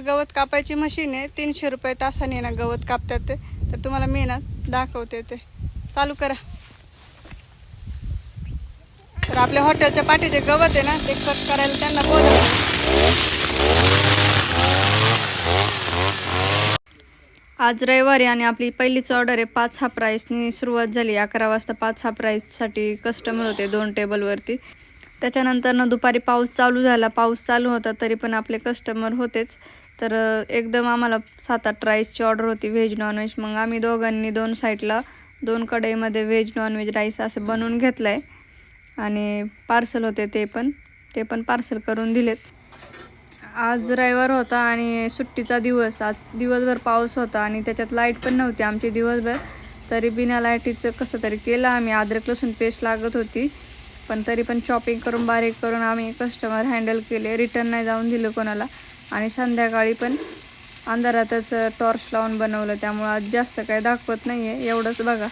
गवत कापायची मशीन आहे तीनशे रुपये तासाने ना गवत कापतात ते. तर तुम्हाला मी ना दाखवते ते. चालू करा. तर आपल्या हॉटेलच्या पाठीचे गवत आहे ना ते कट करायला त्यांना बोलव. आज रविवारी आणि आपली पहिलीच ऑर्डर आहे पाच हा प्राईसनी सुरुवात झाली. अकरा वाजता पाच हा प्राईससाठी कस्टमर होते दोन टेबलवरती त्याच्यानंतर ना दुपारी पाऊस चालू झाला. पाऊस चालू होता तरी पण आपले कस्टमर होतेच. तर एकदम आम्हाला सात आठ राईसची ऑर्डर होती व्हेज नॉनव्हेज मग आम्ही दोघांनी दोन साईडला दोन कढईमध्ये व्हेज नॉनव्हेज राईस असं बनवून घेतलं आहे आणि पार्सल होते ते पण ते पण पार्सल करून दिलेत. आज रविवार होता आणि सुट्टीचा दिवस. आज दिवसभर पाऊस होता आणि त्याच्यात लाइट पण नव्हती आमची दिवसभर. तरी बिना लाईटीचं कसं तरी केलं आम्ही. अद्रक लसूण पेस्ट लागत होती. पण तरी पण शॉपिंग करून बारीक करून आम्ही कस्टमर हँडल केले. रिटर्न नाही जाऊन दिलं कोणाला. आणि संध्याकाळी पण अंधारातच टॉर्च लावून बनवलं. त्यामुळं आज जास्त काही दाखवत नाही आहे एवढंच बघा.